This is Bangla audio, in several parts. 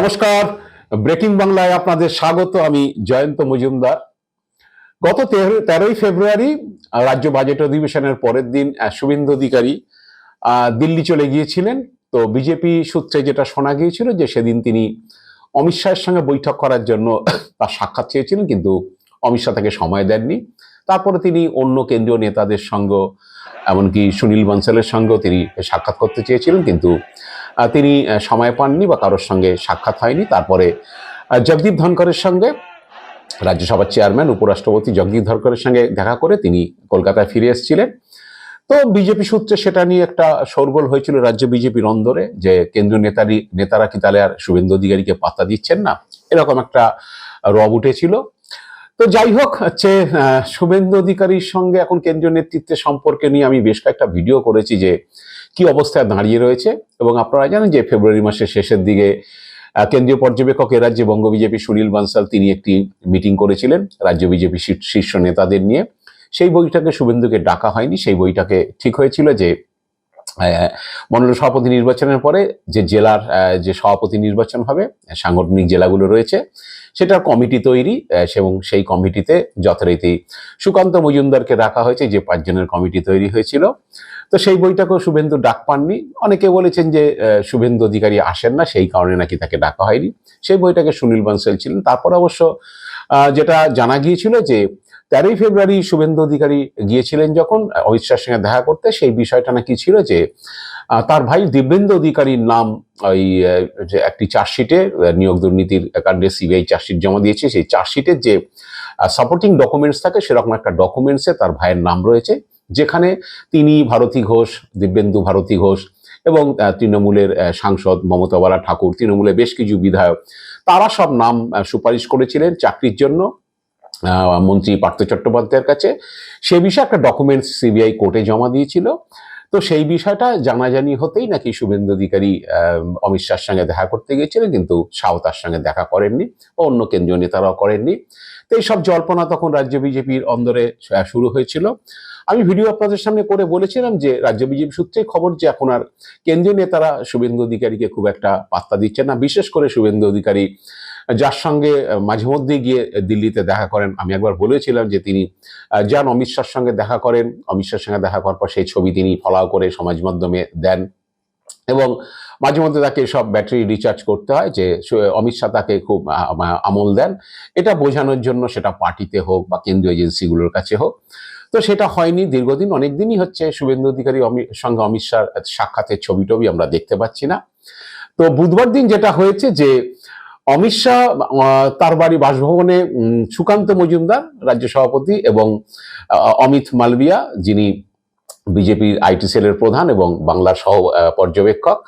নমস্কার। ব্রেকিং বাংলায় আপনাদের স্বাগত, আমি জয়ন্ত মজুমদার। গত তেরো- তেরোই ফেব্রুয়ারি, রাজ্য বাজেট অধিবেশনের পরের দিন শুভেন্দু অধিকারী দিল্লি চলে গিয়েছিলেন। তো বিজেপি সূত্রে যেটা শোনা গিয়েছিল যে সেদিন তিনি অমিত শাহের সঙ্গে বৈঠক করার জন্য তার সাক্ষাৎ চেয়েছিলেন, কিন্তু অমিত শাহ তাকে সময় দেননি। তারপরে তিনি অন্য কেন্দ্রীয় নেতাদের সঙ্গে, এমনকি সুনীল বনসালের সঙ্গেও তিনি সাক্ষাৎ করতে চেয়েছিলেন, কিন্তু তিনি সময় পাননি বা কারোর সঙ্গে সাক্ষাৎ হয়নি। তারপরে জগদীপ ধনকরের সঙ্গে রাজ্যসভার চেয়ারম্যান, উপরাষ্ট্রপতি জগদীপ ধনকরের সঙ্গে দেখা করে তিনি কলকাতায় ফিরে এসেছিলেন। তো বিজেপি সূত্রে সেটা নিয়ে একটা শোরগোল হয়েছিল রাজ্য বিজেপির অন্দরে যে কেন্দ্রীয় নেতারি নেতারা কি তাহলে আর শুভেন্দু অধিকারীকে পাত্তা দিচ্ছেন না? এরকম একটা রব উঠেছিল। তো যাই হোক, হচ্ছে শুভেন্দু অধিকারীর সঙ্গে এখন কেন্দ্রীয় নেতৃত্বের সম্পর্কে নিয়ে আমি বেশ কয়েকটা ভিডিও করেছি যে কি অবস্থায় দাঁড়িয়ে রয়েছে এবং আপনারা জানেন যে ফেব্রুয়ারি মাসের শেষের দিকে কেন্দ্রীয় পর্যবেক্ষক এ রাজ্যে বঙ্গ বিজেপি সুনীল বানসাল তিনি একটি মিটিং করেছিলেন রাজ্য বিজেপি শীর্ষ নেতাদের নিয়ে। সেই বইটাকে শুভেন্দুকে ডাকা হয়নি সেই বইটাকে ঠিক হয়েছিল যে আহ, মণ্ডল সভাপতি নির্বাচনের পরে যে জেলার যে সভাপতি নির্বাচন হবে সাংগঠনিক জেলাগুলো রয়েছে সেটার কমিটি তৈরি এবং সেই কমিটিতে যথারীতি সুকান্ত মজুমদারকে রাখা হয়েছে যে পাঁচজনের কমিটি তৈরি হয়েছিল। তো সেই বইটাকেও শুভেন্দু ডাক পাননি। অনেকে বলেছেন যে শুভেন্দু অধিকারী আসেন না, সেই কারণে নাকি তাকে ডাকা হয়নি। সেই বইটাকে সুনীল বানসাল ছিলেন। তারপর অবশ্য যেটা জানা গিয়েছিল যে, তেরোই ফেব্রুয়ারি শুভেন্দু অধিকারী গিয়েছিলেন যখন অমিত শাহের সঙ্গে দেখা করতে, সেই বিষয়টা নাকি ছিল যে তার ভাই দিব্যেন্দু অধিকারীর নাম ওই যে একটি চার্জশিটে নিয়োগ দুর্নীতির কাণ্ডে সিবিআই চার্জশিট জমা দিয়েছে। সেই চার্জশিটের যে সাপোর্টিং ডকুমেন্টস থাকে, সেরকম একটা ডকুমেন্টসে তার ভাইয়ের নাম রয়েছে। যেখানে তিনি ভারতী ঘোষ, দিব্যেন্দু ভারতী ঘোষ এবং তৃণমূলের সাংসদ মমতাবালা ঠাকুর, তৃণমূলের বেশ কিছু বিধায়ক, তারা সব নাম সুপারিশ করেছিলেন চাকরির জন্য মন্ত্রী পার্থ চট্টোপাধ্যায়ের কাছে। সে বিষয়ে একটা ডকুমেন্টস সিবিআই কোর্টে জমা দিয়েছিল। তো সেই বিষয়টা জানাজানি হতেই নাকি শুভেন্দু অধিকারী অমিত শাহর সঙ্গে দেখা করতে গিয়েছিলেন, কিন্তু শাহ তার সঙ্গে দেখা করেননি অন্য কেন্দ্রীয় নেতারাও করেননি। তো এইসব জল্পনা তখন রাজ্য বিজেপির অন্দরে শুরু হয়েছিল। আমি ভিডিও আপনাদের সামনে করে বলেছিলাম যে রাজ্য বিজেপি সূত্রে খবর যে এখন আর কেন্দ্রীয় নেতারা শুভেন্দু অধিকারীকে খুব একটা পাত্তা দিচ্ছেন না। বিশেষ করে শুভেন্দু অধিকারী যার সঙ্গে মাঝে মধ্যেই গিয়ে দিল্লিতে দেখা করেন। আমি একবার বলেছিলাম যে তিনি যান অমিত শাহর সঙ্গে দেখা করেন। অমিত শাহর সঙ্গে দেখা করার পর সেই ছবি তিনি ফলাও করে সমাজ মাধ্যমে দেন এবং মাঝে মধ্যে তাকে সব ব্যাটারি রিচার্জ করতে হয় যে অমিত শাহ তাকে খুব আমল দেন। এটা বোঝানোর জন্য সেটা পার্টিতে হোক বা কেন্দ্রীয় এজেন্সিগুলোর কাছে হোক। তো সেটা হয়নি। দীর্ঘদিন অনেক দিনই হচ্ছে শুভেন্দু অধিকারী সঙ্গে অমিত শাহ সাক্ষাতের ছবি টবি আমরা দেখতে পাচ্ছি না। তো বুধবার দিন যেটা হয়েছে যে অমিত শাহ তার বাড়ি বাসভবনে সুকান্ত মজুমদার, রাজ্য সভাপতি এবং অমিত মালবিয়া যিনি বিজেপির আইটি সেলের প্রধান এবং বাংলার সহ পর্যবেক্ষক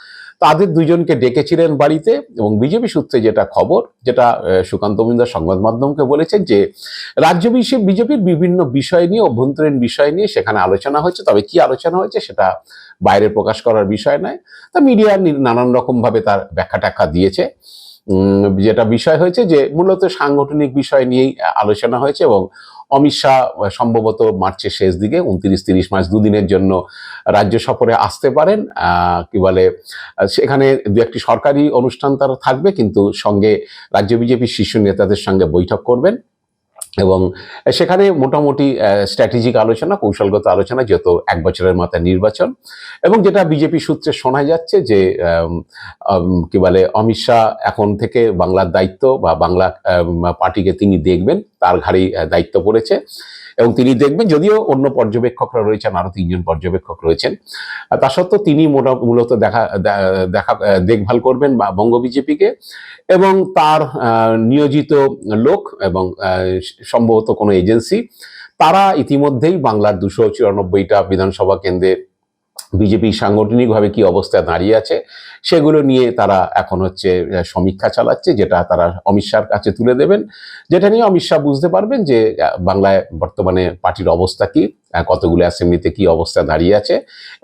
তাদের দুজনকে ডেকেছিলেন বাড়িতে এবং বিজেপি সূত্রে যেটা খবর, যেটা সুকান্ত মজুমদার সংবাদ মাধ্যমকে বলেছেন যে, রাজ্য বিষয়ে বিজেপির বিভিন্ন বিষয় নিয়ে, অভ্যন্তরীণ বিষয় নিয়ে সেখানে আলোচনা হয়েছে। তবে কি আলোচনা হয়েছে সেটা বাইরে প্রকাশ করার বিষয় নয়। তা মিডিয়া নানান রকম ভাবে তার ব্যাখ্যা ট্যাখ্যা দিয়েছে যেটা বিষয় হয়েছে যে, মূলত সাংগঠনিক বিষয় নিয়েই আলোচনা হয়েছে এবং অমিত শাহ সম্ভবত মার্চের শেষ দিকে, উনত্রিশ তিরিশ মার্চ দুদিনের জন্য রাজ্য সফরে আসতে পারেন। কি বলে সেখানে দু একটি সরকারি অনুষ্ঠান তারা থাকবে, কিন্তু সঙ্গে রাজ্য বিজেপির শীর্ষ নেতাদের সঙ্গে বৈঠক করবেন। এবং সেখানে মোটামুটি স্ট্র্যাটেজিক আলোচনা, কৌশলগত আলোচনা যেহেতু এক বছরের মাথায় নির্বাচন এবং যেটা বিজেপি সূত্রে শোনা যাচ্ছে যে কি বলে, অমিত শাহ এখন থেকে বাংলার দায়িত্ব বা বাংলা পার্টিকে তিনি দেখবেন, তার ঘাড়েই দায়িত্ব পড়েছে। এবং তিনি দেখবেন যদিও অন্য পর্যবেক্ষকরা রয়েছেন, আরও তিনজন পর্যবেক্ষক রয়েছেন তা সত্ত্বেও তিনি মোটা, মূলত দেখা দেখা দেখভাল করবেন বা বঙ্গ বিজেপিকে এবং তার নিয়োজিত লোক এবং সম্ভবত কোনো এজেন্সি, তারা ইতিমধ্যেই বাংলার দুশো চুরানব্বইটা বিধানসভা কেন্দ্রে বিজেপি সাংগঠনিকভাবে কি অবস্থায় দাঁড়িয়ে আছে, সেগুলো নিয়ে তারা এখন হচ্ছে সমীক্ষা চালাচ্ছে, যেটা তারা অমিত শাহর কাছে তুলে দেবেন। যেটা নিয়ে অমিত শাহ বুঝতে পারবেন যে বাংলায় বর্তমানে পার্টির অবস্থা কি কতগুলো অ্যাসেম্বলিতে কি অবস্থা দাঁড়িয়ে আছে,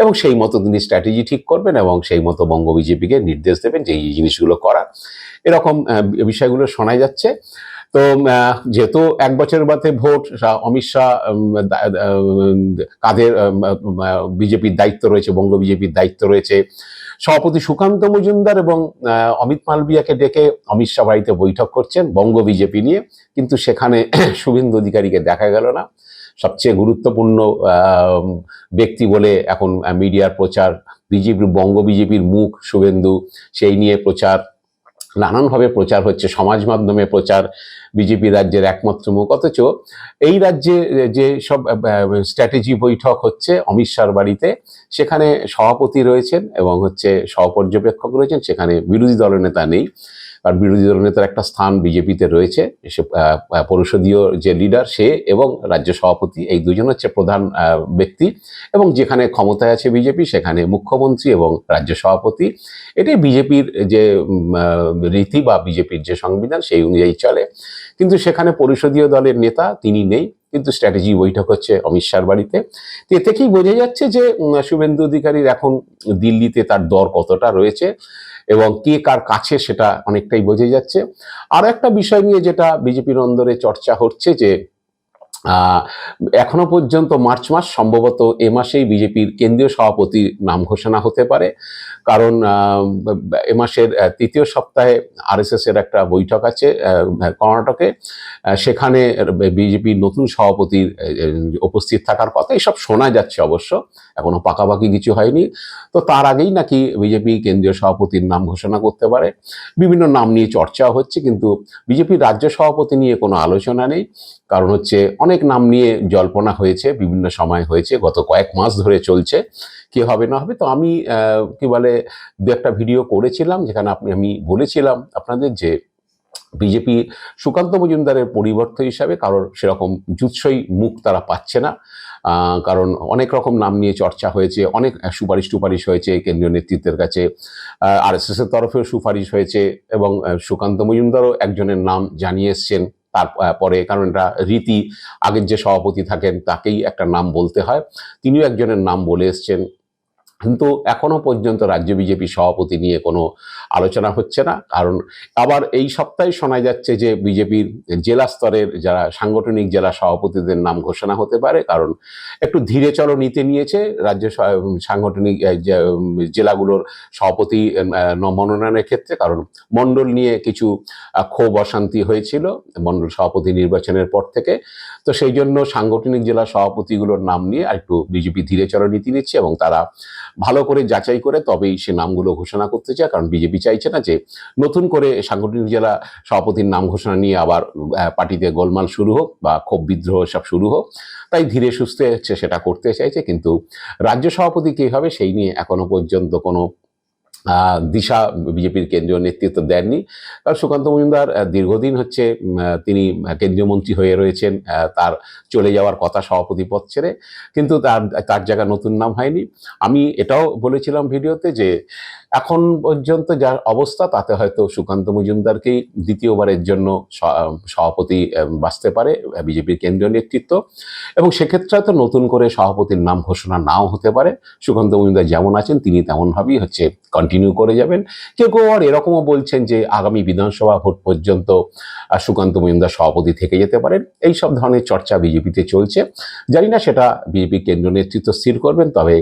এবং সেই মতো তিনি স্ট্র্যাটেজি ঠিক করবেন এবং সেই মতো বঙ্গ বিজেপিকে নির্দেশ দেবেন যে, এই জিনিসগুলো করা। এরকম বিষয়গুলো শোনা যাচ্ছে। তো যেহেতু এক বছরের বাদে ভোট অমিত শাহ কাদের বিজেপির দায়িত্ব রয়েছে, বঙ্গ বিজেপির দায়িত্ব রয়েছে, সভাপতি সুকান্ত মজুমদার এবং অমিত মালবিয়াকে ডেকে অমিত শাহ বাড়িতে বৈঠক করছেন বঙ্গ বিজেপি নিয়ে, কিন্তু সেখানে শুভেন্দু অধিকারীকে দেখা গেল না। সবচেয়ে গুরুত্বপূর্ণ ব্যক্তি বলে এখন মিডিয়ার প্রচার বিজেপির বঙ্গ বিজেপির মুখ শুভেন্দু, সেই নিয়ে প্রচার নানানভাবে প্রচার হচ্ছে, সমাজ মাধ্যমে প্রচার, বিজেপি রাজ্যের একমাত্র মুখ। অথচ এই রাজ্যে যে সব স্ট্র্যাটেজি বৈঠক হচ্ছে অমিত শাহর বাড়িতে, সেখানে সভাপতি রয়েছেন এবং হচ্ছে সহপর্যবেক্ষক রয়েছেন, সেখানে বিরোধী দলের নেতা নেই। আর বিরোধী দলের নেতার একটা স্থান বিজেপিতে রয়েছে। সে পরিষদীয় যে লিডার সে এবং রাজ্য সভাপতি এই দুজন হচ্ছে প্রধান ব্যক্তি। এবং যেখানে ক্ষমতায় আছে বিজেপি, সেখানে মুখ্যমন্ত্রী এবং রাজ্য সভাপতি। এটাই বিজেপির যে রীতি বা বিজেপির যে সংবিধান, সেই অনুযায়ী চলে। কিন্তু সেখানে পরিষদীয় দলের নেতা তিনি নেই। কিন্তু স্ট্র্যাটেজি বৈঠক হচ্ছে অমিত শাহর বাড়িতে। এ থেকেই বোঝা যাচ্ছে যে শুভেন্দু অধিকারীর এখন দিল্লিতে তার দর কতটা রয়েছে? এবং কে কার কাছে সেটা অনেকটাই বোঝে যাচ্ছে। আর একটা বিষয় নিয়ে যেটা বিজেপির অন্দরে চর্চা হচ্ছে যে এখনও পর্যন্ত মার্চ মাস, সম্ভবত এ মাসেই বিজেপির কেন্দ্রীয় সভাপতির নাম ঘোষণা হতে পারে। কারণ এ মাসের তৃতীয় সপ্তাহে আরএসএস এর একটা বৈঠক আছে কর্ণাটকে। সেখানে বিজেপির নতুন সভাপতির উপস্থিত থাকার কথা। এসব শোনা যাচ্ছে অবশ্য। এখনও পাকাপাকি কিছু হয়নি। তো তার আগেই নাকি বিজেপি কেন্দ্রীয় সভাপতির নাম ঘোষণা করতে পারে। বিভিন্ন নাম নিয়ে চর্চা হচ্ছে, কিন্তু বিজেপির রাজ্য সভাপতি নিয়ে কোনো আলোচনা নেই। কারণ হচ্ছে, অনেক নাম নিয়ে জল্পনা হয়েছে, বিভিন্ন সময় হয়েছে, গত কয়েক মাস ধরে চলছে, কি হবে না হবে। তো আমি কি বলে, দু একটা ভিডিও করেছিলাম, যেখানে আপনি, আমি বলেছিলাম আপনাদের যে বিজেপি সুকান্ত মজুমদারের পরিবর্তন হিসাবে কারোর সেরকম জুৎসই মুখ তারা পাচ্ছে না। কারণ অনেক রকম নাম নিয়ে চর্চা হয়েছে, অনেক সুপারিশ টুপারিশ হয়েছে কেন্দ্রীয় নেতৃত্বের কাছে আর এস এর তরফেও সুপারিশ হয়েছে এবং সুকান্ত মজুমদারও একজনের নাম জানিয়ে এসছেন। তারপরে কারণ এটা রীতি, আগের যে সভাপতি থাকেন, তাকেই একটা নাম বলতে হয়। তিনিও একজনের নাম বলে এসছেন। কিন্তু এখনও পর্যন্ত রাজ্য বিজেপি সভাপতি নিয়ে কোনো আলোচনা হচ্ছে না। কারণ আবার এই সপ্তাহে শোনা যাচ্ছে যে বিজেপির জেলা স্তরের যারা সাংগঠনিক জেলা সভাপতিদের নাম ঘোষণা হতে পারে, কারণ একটু ধীরে চলো নিতে নিয়েছে রাজ্য সাংগঠনিক জেলাগুলোর সভাপতি মনোনয়নের ক্ষেত্রে। কারণ মণ্ডল নিয়ে কিছু ক্ষোভ, অশান্তি হয়েছিল মণ্ডল সভাপতি নির্বাচনের পর থেকে। তো সেই জন্য সাংগঠনিক জেলা সভাপতিগুলোর নাম নিয়ে আর একটু বিজেপি ধীরে চলো নীতি নিচ্ছে এবং তারা ভালো করে যাচাই করে তবেই সে নামগুলো ঘোষণা করতে চায়। কারণ বিজেপি চাইছে না যে নতুন করে সাংগঠনিক জেলা সভাপতির নাম ঘোষণা নিয়ে আবার পার্টিতে গোলমাল শুরু হোক বা ক্ষোভ বিদ্রোহ সব শুরু হোক। তাই ধীরে সুস্থে হচ্ছে সেটা করতে চাইছে। কিন্তু রাজ্য সভাপতি কী হবে সেই নিয়ে এখনও পর্যন্ত কোনো দিশা বিজেপির কেন্দ্রীয় নেতৃত্ব দেননি। কারণ সুকান্ত মজুমদার দীর্ঘদিন হচ্ছে তিনি কেন্দ্রীয় মন্ত্রী হয়ে রয়েছেন তার চলে যাওয়ার কথা সভাপতি পদ ছেড়ে, কিন্তু তার তার জায়গা নতুন নাম হয়নি। আমি এটাও বলেছিলাম ভিডিওতে যে, এখন পর্যন্ত যার অবস্থা, তাতে হয়তো সুকান্ত মজুমদারকেই দ্বিতীয়বারের জন্য সভাপতি বাঁচতে পারে বিজেপির কেন্দ্রীয় নেতৃত্ব। এবং সেক্ষেত্রে হয়তো নতুন করে সভাপতির নাম ঘোষণা নাও হতে পারে। সুকান্ত মজুমদার যেমন আছেন, তিনি তেমনভাবেই হচ্ছে কন্টিনিউ করে যাবেন। কেউ কেউ আর এরকমও বলছেন যে আগামী বিধানসভা ভোট পর্যন্ত সুকান্ত মজুমদার সভাপতি থেকে যেতে পারেন। এই সব ধরনের চর্চা বিজেপিতে চলছে। জানি না সেটা বিজেপি কেন্দ্রীয় নেতৃত্ব স্থির করবেন, তবে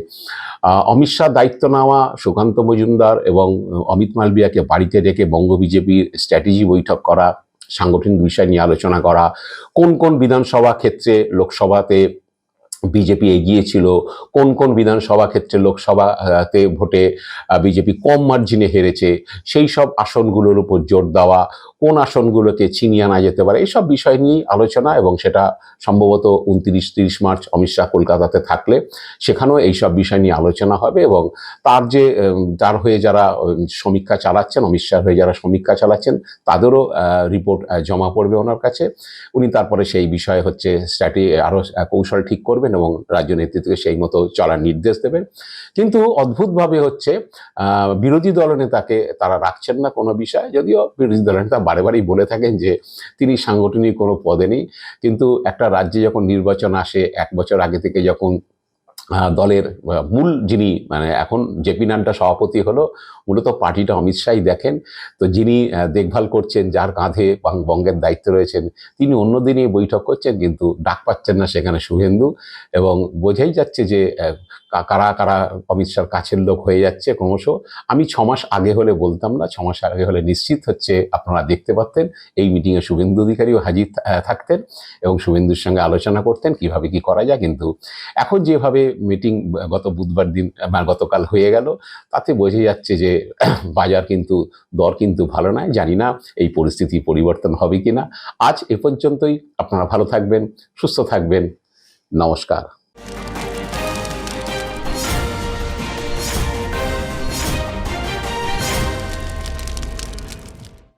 অমিত শাহ দায়িত্ব নেওয়া সুকান্ত মজুমদার এবং অমিত মালবিয়াকে বাড়িতে রেখে বঙ্গ বিজেপির স্ট্র্যাটেজি বৈঠক করা, সাংগঠনিক বিষয় নিয়ে আলোচনা করা, কোন কোন বিধানসভা ক্ষেত্রে লোকসভাতে বিজেপি এগিয়েছিল কোন কোন বিধানসভা ক্ষেত্রে লোকসভাতে ভোটে বিজেপি কম মার্জিনে হেরেছে, সেই সব আসনগুলোর উপর জোর দেওয়া, কোন আসনগুলোকে ছিনিয়ে আনা যেতে পারে এইসব বিষয় নিয়ে আলোচনা এবং সেটা সম্ভবত উনত্রিশ, তিরিশ মার্চ অমিত শাহ কলকাতাতে থাকলে সেখানেও এইসব বিষয় নিয়ে আলোচনা হবে এবং তার যে তার হয়ে যারা সমীক্ষা চালাচ্ছেন, অমিত শাহ হয়ে যারা সমীক্ষা চালাচ্ছেন, তাদেরও রিপোর্ট জমা পড়বে ওনার কাছে। উনি তারপরে সেই বিষয়ে হচ্ছে স্ট্র্যাটি আরও কৌশল ঠিক করবেন এবং রাজ্য নেতৃত্বকে সেই মতো চলার নির্দেশ দেবেন। কিন্তু অদ্ভুতভাবে হচ্ছে বিরোধী দলনেতাকে তারা রাখছেন না কোনো বিষয়। যদিও বিরোধী দলনেতা বারে বারেই বলে থাকেন যে তিনি সাংগঠনিক কোনো পদে নেই। কিন্তু একটা রাজ্যে যখন নির্বাচন আসে, এক বছর আগে থেকে যখন দলের মূল যিনি মানে এখন জেপি নাড্ডা সভাপতি হলো, মূলত পার্টিটা অমিত শাহই দেখেন। তো যিনি দেখভাল করছেন, যার কাঁধে বঙ্গের দায়িত্ব রয়েছেন, তিনি অন্যদিনই বৈঠক করছেন, কিন্তু ডাক পাচ্ছেন না সেখানে শুভেন্দু। এবং বোঝাই যাচ্ছে যে কারা কারা অমিত শাহর কাছের লোক হয়ে যাচ্ছে ক্রমশ। আমি ছ মাস আগে হলে বলতাম না, ছ মাস আগে হলে নিশ্চিত হচ্ছে আপনারা দেখতে পারতেন, এই মিটিংয়ে শুভেন্দু অধিকারীও হাজির থাকতেন এবং শুভেন্দুর সঙ্গে আলোচনা করতেন, কীভাবে কি করা যায়। কিন্তু এখন যেভাবে মিটিং গত বুধবার দিন গতকাল হয়ে গেল, তাতে বোঝা যাচ্ছে যে বাজার কিন্তু, দর কিন্তু ভালো নয়। জানি না এই পরিস্থিতি পরিবর্তন হবে কিনা। আজ এ পর্যন্তই। আপনারা ভালো থাকবেন, সুস্থ থাকবেন। নমস্কার।